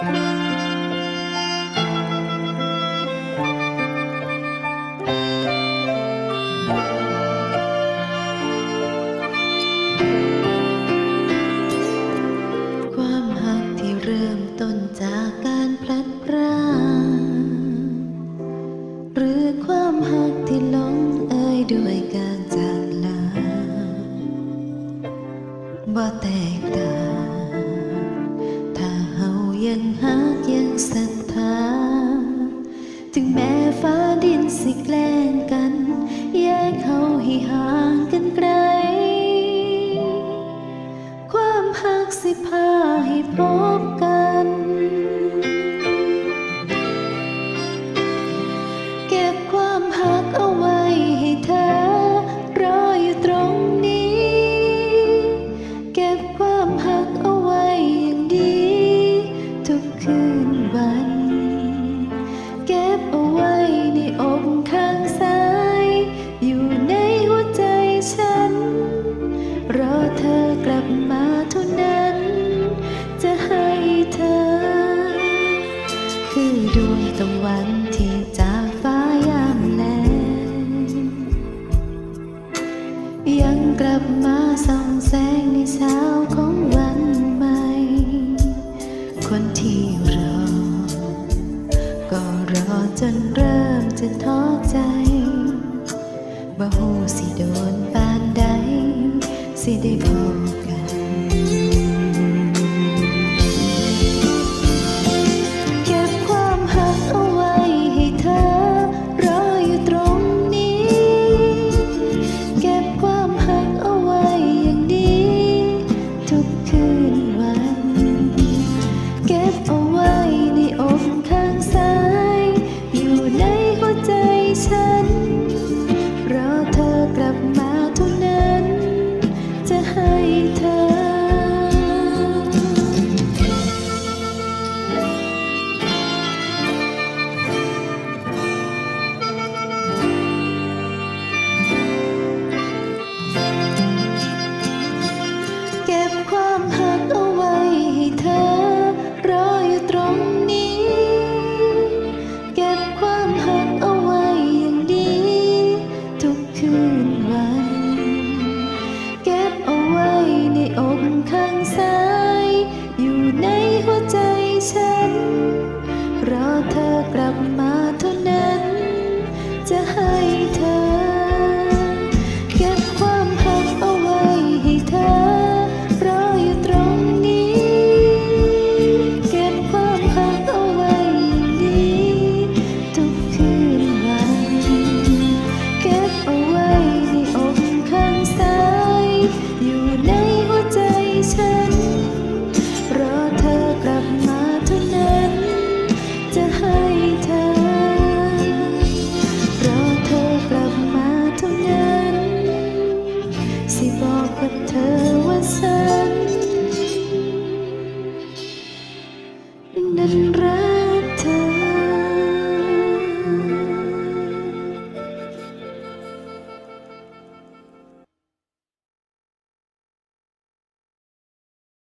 ความหักที่เริ่มต้นจากการพลัดพรากหรือความหักที่หลงเอ่ยด้วยกัน ยังหักยังศรัทธา ถึงแม้ฟ้าดินสิแกล้งกัน แยกเขาให้ห่างกันไกล ความหักสิพาให้พบกัน เก็บความหักเอาไว้ให้เธอ ตะวันที่จากฟ้ายามแลยังกลับมาส่องแสงในเช้าของวันใหม่ คนที่รอ ก็รอจนเริ่มจะท้อใจบ่ฮู้สิโดนปานใด สิได้พบกัน เธอกลับมา กับเธอว่าฉันนั้นรัก